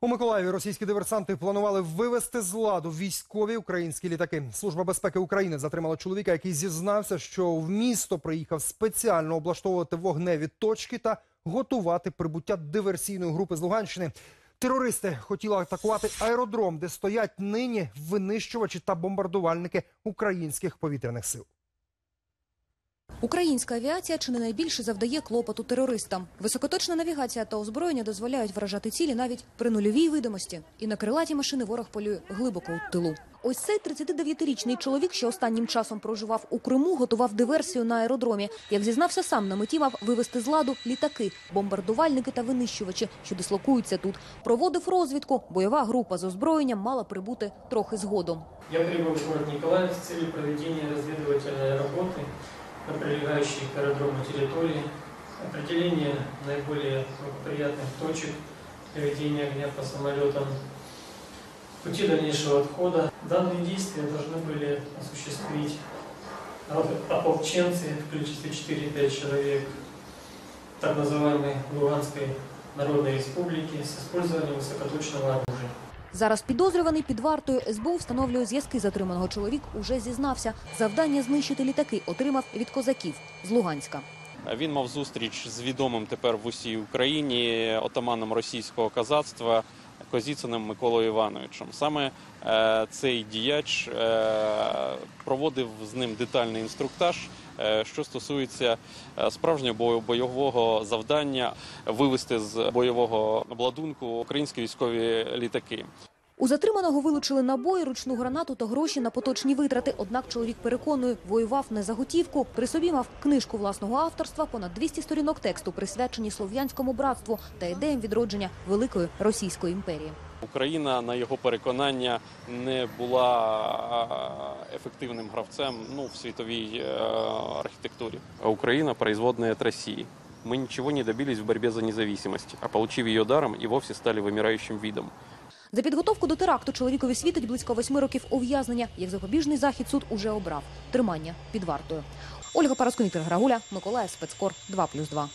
У Миколаєві російські диверсанти планували вивести з ладу військові українські літаки. Служба безпеки України затримала чоловіка, який зізнався, що в місто приїхав спеціально облаштовувати вогневі точки та готувати прибуття диверсійної групи з Луганщини. Терористи хотіли атакувати аеродром, де стоять нині винищувачі та бомбардувальники українських повітряних сил. Українська авіація чи не найбільше завдає клопоту терористам. Високоточна навігація та озброєння дозволяють вражати цілі навіть при нульовій видимості. І на крилаті машини ворог полює глибоко у тилу. Ось цей 39-річний чоловік, що останнім часом проживав у Криму, готував диверсію на аеродромі. Як зізнався сам, на меті мав вивести з ладу літаки, бомбардувальники та винищувачі, що дислокуються тут. Проводив розвідку. Бойова група з озброєнням мала прибути трохи згодом. Я прибыл в город Николаев с целью проведения разведывательной работы На прилегающей к аэродрому территории, определения наиболее благоприятных точек для ведения огня по самолетам, пути дальнейшего отхода. Данные действия должны были осуществить ополченцы в количестве 4-5 человек так называемой Луганской Народной Республики с использованием высокоточного оружия. Зараз підозрюваний під вартою СБУ встановлює зв'язки затриманого. Чоловік уже зізнався. Завдання знищити літаки отримав від козаків з Луганська. Він мав зустріч з відомим тепер в усій Україні отаманом російського казацтва Козіциним Миколою Івановичем. Саме е, цей діяч е, проводив з ним детальний інструктаж, е, що стосується е, справжнього бойового завдання вивести з бойового обладунку українські військові літаки. У затриманого вилучили набої, ручну гранату та гроші на поточні витрати. Однак чоловік переконує, воював не за готівку. При собі мав книжку власного авторства, понад 200 сторінок тексту, присвячені слов'янському братству та ідеям відродження великої російської імперії. Україна, на його переконання, не була ефективним гравцем ну, в світовій е, архітектурі. А Украина производная от России. Мы ничего не добились в борьбе за независимость, а получив ее даром, и вовсе стали вымирающим видом. За підготовку до теракту чоловікові світить близько восьми років ув'язнення. Як запобіжний захід суд уже обрав тримання під вартою. Ольга Параскун, Віктор Грагуля, Миколая спецкор 2+,2.